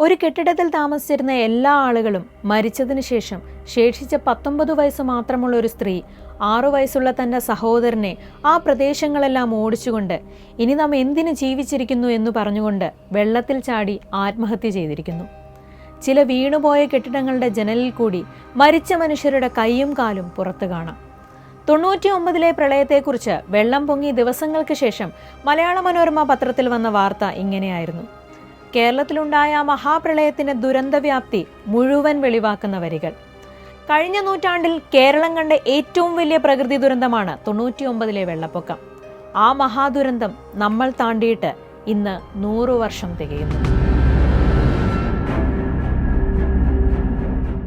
ഒരു കെട്ടിടത്തിൽ താമസിച്ചിരുന്ന എല്ലാ ആളുകളും മരിച്ചതിനു ശേഷം ശേഷിച്ച പത്തൊമ്പത് വയസ്സ് മാത്രമുള്ള ഒരു സ്ത്രീ ആറു വയസ്സുള്ള തന്റെ സഹോദരനെ ആ പ്രദേശങ്ങളെല്ലാം ഓടിച്ചുകൊണ്ട് ഇനി നാം എന്തിനു ജീവിച്ചിരിക്കുന്നു എന്ന് പറഞ്ഞുകൊണ്ട് വെള്ളത്തിൽ ചാടി ആത്മഹത്യ ചെയ്തിരിക്കുന്നു. ചില വീണുപോയ കെട്ടിടങ്ങളുടെ ജനലിൽ കൂടി മരിച്ച മനുഷ്യരുടെ കൈയും കാലും പുറത്തു കാണാം. തൊണ്ണൂറ്റി ഒമ്പതിലെ പ്രളയത്തെക്കുറിച്ച് വെള്ളം പൊങ്ങി ദിവസങ്ങൾക്ക് ശേഷം മലയാള മനോരമ പത്രത്തിൽ വന്ന വാർത്ത ഇങ്ങനെയായിരുന്നു. കേരളത്തിലുണ്ടായ മഹാപ്രളയത്തിന്റെ ദുരന്തവ്യാപ്തി മുഴുവൻ വെളിവാക്കുന്ന വരികൾ. കഴിഞ്ഞ നൂറ്റാണ്ടിൽ കേരളം കണ്ട ഏറ്റവും വലിയ പ്രകൃതി ദുരന്തമാണ് തൊണ്ണൂറ്റിയൊമ്പതിലെ വെള്ളപ്പൊക്കം. ആ മഹാദുരന്തം നമ്മൾ താണ്ടിയിട്ട് ഇന്ന് നൂറു വർഷം തികയുന്നു.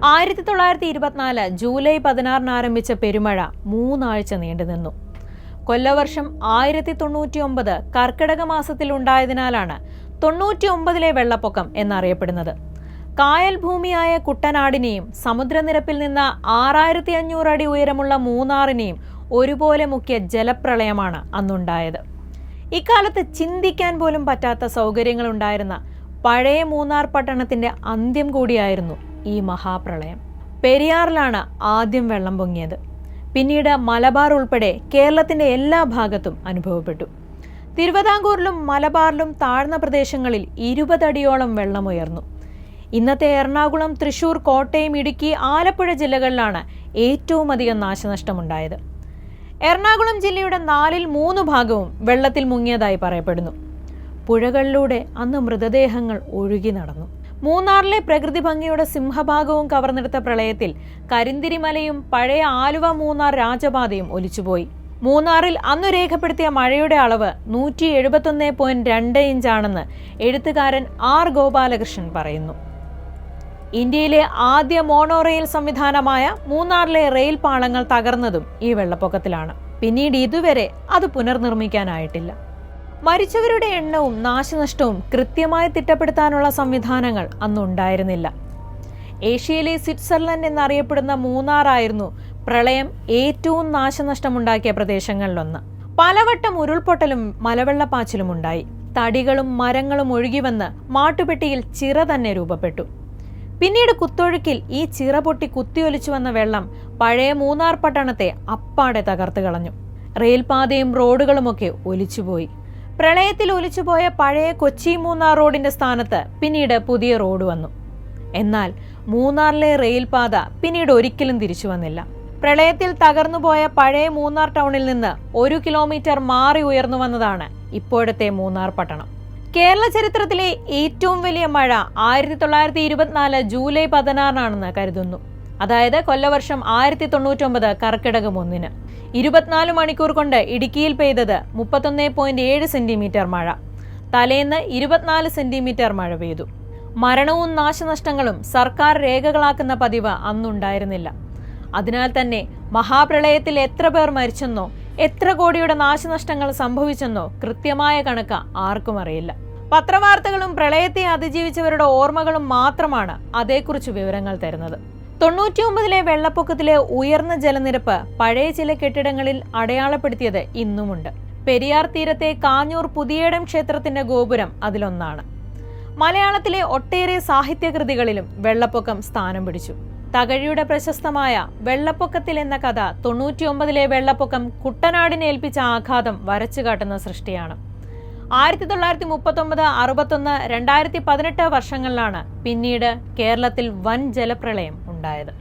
ആയിരത്തി തൊള്ളായിരത്തി ഇരുപത്തിനാല് ജൂലൈ പതിനാറിന് ആരംഭിച്ച പെരുമഴ മൂന്നാഴ്ച നീണ്ടുനിന്നു കൊല്ലവർഷം ആയിരത്തി തൊണ്ണൂറ്റി ഒമ്പത് കർക്കിടക മാസത്തിൽ ഉണ്ടായതിനാലാണ് തൊണ്ണൂറ്റി ഒമ്പതിലെ വെള്ളപ്പൊക്കം എന്നറിയപ്പെടുന്നത്. കായൽ ഭൂമിയായ കുട്ടനാടിനെയും സമുദ്രനിരപ്പിൽ നിന്ന് ആറായിരത്തി അഞ്ഞൂറ് അടി ഉയരമുള്ള മൂന്നാറിനെയും ഒരുപോലെ മുക്കിയ ജലപ്രളയമാണ് അന്നുണ്ടായത്. ഇക്കാലത്ത് ചിന്തിക്കാൻ പോലും പറ്റാത്ത സൗകര്യങ്ങൾ ഉണ്ടായിരുന്ന പഴയ മൂന്നാർ പട്ടണത്തിന്റെ അന്ത്യം കൂടിയായിരുന്നു ഈ മഹാപ്രളയം. പെരിയാറിലാണ് ആദ്യം വെള്ളം പൊങ്ങിയത്. പിന്നീട് മലബാർ ഉൾപ്പെടെ കേരളത്തിന്റെ എല്ലാ ഭാഗത്തും അനുഭവപ്പെട്ടു. തിരുവിതാംകൂറിലും മലബാറിലും താഴ്ന്ന പ്രദേശങ്ങളിൽ ഇരുപതടിയോളം വെള്ളമുയർന്നു. ഇന്നത്തെ എറണാകുളം തൃശൂർ കോട്ടയം ഇടുക്കി ആലപ്പുഴ ജില്ലകളിലാണ് ഏറ്റവും അധികം നാശനഷ്ടമുണ്ടായത്. എറണാകുളം ജില്ലയുടെ നാലിൽ മൂന്ന് ഭാഗവും വെള്ളത്തിൽ മുങ്ങിയതായി പറയപ്പെടുന്നു. പുഴകളിലൂടെ അന്ന് മൃതദേഹങ്ങൾ ഒഴുകി നടന്നു. മൂന്നാറിലെ പ്രകൃതി ഭംഗിയുടെ സിംഹഭാഗവും കവർന്നെടുത്ത പ്രളയത്തിൽ കരിന്തിരിമലയും പഴയ ആലുവ മൂന്നാർ രാജപാതയും ഒലിച്ചുപോയി. മൂന്നാറിൽ അന്നു രേഖപ്പെടുത്തിയ മഴയുടെ അളവ് നൂറ്റി എഴുപത്തൊന്ന് പോയിന്റ് രണ്ട് ഇഞ്ചാണെന്ന് എഴുത്തുകാരൻ ആർ ഗോപാലകൃഷ്ണൻ പറയുന്നു. ഇന്ത്യയിലെ ആദ്യ മോണോറെയിൽ സംവിധാനമായ മൂന്നാറിലെ റെയിൽ പാളങ്ങൾ തകർന്നതും ഈ വെള്ളപ്പൊക്കത്തിലാണ്. പിന്നീട് ഇതുവരെ അത് പുനർനിർമ്മിക്കാനായിട്ടില്ല. മരിച്ചവരുടെ എണ്ണവും നാശനഷ്ടവും കൃത്യമായി തിട്ടപ്പെടുത്താനുള്ള സംവിധാനങ്ങൾ അന്നുണ്ടായിരുന്നില്ല. ഏഷ്യയിലെ സ്വിറ്റ്സർലൻഡ് എന്നറിയപ്പെടുന്ന മൂന്നാറായിരുന്നു പ്രളയം ഏറ്റവും നാശനഷ്ടമുണ്ടാക്കിയ പ്രദേശങ്ങളിലൊന്ന്. പലവട്ടം ഉരുൾപൊട്ടലും മലവെള്ളപ്പാച്ചിലും ഉണ്ടായി തടികളും മരങ്ങളും ഒഴുകിവന്ന് മാട്ടുപെട്ടിയിൽ ചിറ തന്നെ രൂപപ്പെട്ടു. പിന്നീട് കുത്തൊഴുക്കിൽ ഈ ചിറ പൊട്ടി കുത്തിയൊലിച്ചു വന്ന വെള്ളം പഴയ മൂന്നാർ പട്ടണത്തെ അപ്പാടെ തകർത്ത് കളഞ്ഞു. റെയിൽപാതയും റോഡുകളുമൊക്കെ ഒലിച്ചുപോയി. പ്രളയത്തിൽ ഒലിച്ചുപോയ പഴയ കൊച്ചി മൂന്നാർ റോഡിന്റെ സ്ഥാനത്ത് പിന്നീട് പുതിയ റോഡ് വന്നു. എന്നാൽ മൂന്നാറിലെ റെയിൽപാത പിന്നീട് ഒരിക്കലും തിരിച്ചു വന്നില്ല പ്രളയത്തിൽ തകർന്നുപോയ പഴയ മൂന്നാർ ടൗണിൽ നിന്ന് ഒരു കിലോമീറ്റർ മാറി ഉയർന്നു വന്നതാണ് ഇപ്പോഴത്തെ മൂന്നാർ പട്ടണം. കേരള ചരിത്രത്തിലെ ഏറ്റവും വലിയ മഴ ആയിരത്തി തൊള്ളായിരത്തി ഇരുപത്തിനാല് ജൂലൈ പതിനാറിനാണെന്ന് കരുതുന്നു. അതായത് കൊല്ലവർഷം ആയിരത്തി തൊണ്ണൂറ്റൊമ്പത് കർക്കിടകം ഒന്നിന്. ഇരുപത്തിനാല് മണിക്കൂർ കൊണ്ട് ഇടുക്കിയിൽ പെയ്തത് മുപ്പത്തൊന്ന് പോയിന്റ് ഏഴ് സെന്റിമീറ്റർ മഴ. തലേന്ന് ഇരുപത്തിനാല് സെന്റിമീറ്റർ മഴ പെയ്തു. മരണവും നാശനഷ്ടങ്ങളും സർക്കാർ രേഖകളാക്കുന്ന പതിവ് അന്നുണ്ടായിരുന്നില്ല. അതിനാൽ തന്നെ മഹാപ്രളയത്തിൽ എത്ര പേർ മരിച്ചെന്നോ എത്ര കോടിയുടെ നാശനഷ്ടങ്ങൾ സംഭവിച്ചെന്നോ കൃത്യമായ കണക്ക് ആർക്കും അറിയില്ല. പത്രവാർത്തകളും പ്രളയത്തെ അതിജീവിച്ചവരുടെ ഓർമ്മകളും മാത്രമാണ് അതേക്കുറിച്ച് വിവരങ്ങൾ തരുന്നത്. തൊണ്ണൂറ്റിയൊമ്പതിലെ വെള്ളപ്പൊക്കത്തിലെ ഉയർന്ന ജലനിരപ്പ് പഴയ ചില കെട്ടിടങ്ങളിൽ അടയാളപ്പെടുത്തിയത് ഇന്നുമുണ്ട്. പെരിയാർ തീരത്തെ കാഞ്ഞൂർ പുതിയേടം ക്ഷേത്രത്തിന്റെ ഗോപുരം അതിലൊന്നാണ്. മലയാളത്തിലെ ഒട്ടേറെ സാഹിത്യകൃതികളിലും വെള്ളപ്പൊക്കം സ്ഥാനം പിടിച്ചു. തകഴിയുടെ പ്രശസ്തമായ വെള്ളപ്പൊക്കത്തിൽ എന്ന കഥ തൊണ്ണൂറ്റിയൊമ്പതിലെ വെള്ളപ്പൊക്കം കുട്ടനാടിനെ ഏൽപ്പിച്ച ആഘാതം വരച്ചു കാട്ടുന്ന സൃഷ്ടിയാണ്. ആയിരത്തി തൊള്ളായിരത്തി മുപ്പത്തൊമ്പത് അറുപത്തൊന്ന് രണ്ടായിരത്തി പതിനെട്ട് വർഷങ്ങളിലാണ് പിന്നീട് കേരളത്തിൽ വൻ ജലപ്രളയം ഉണ്ടായത്.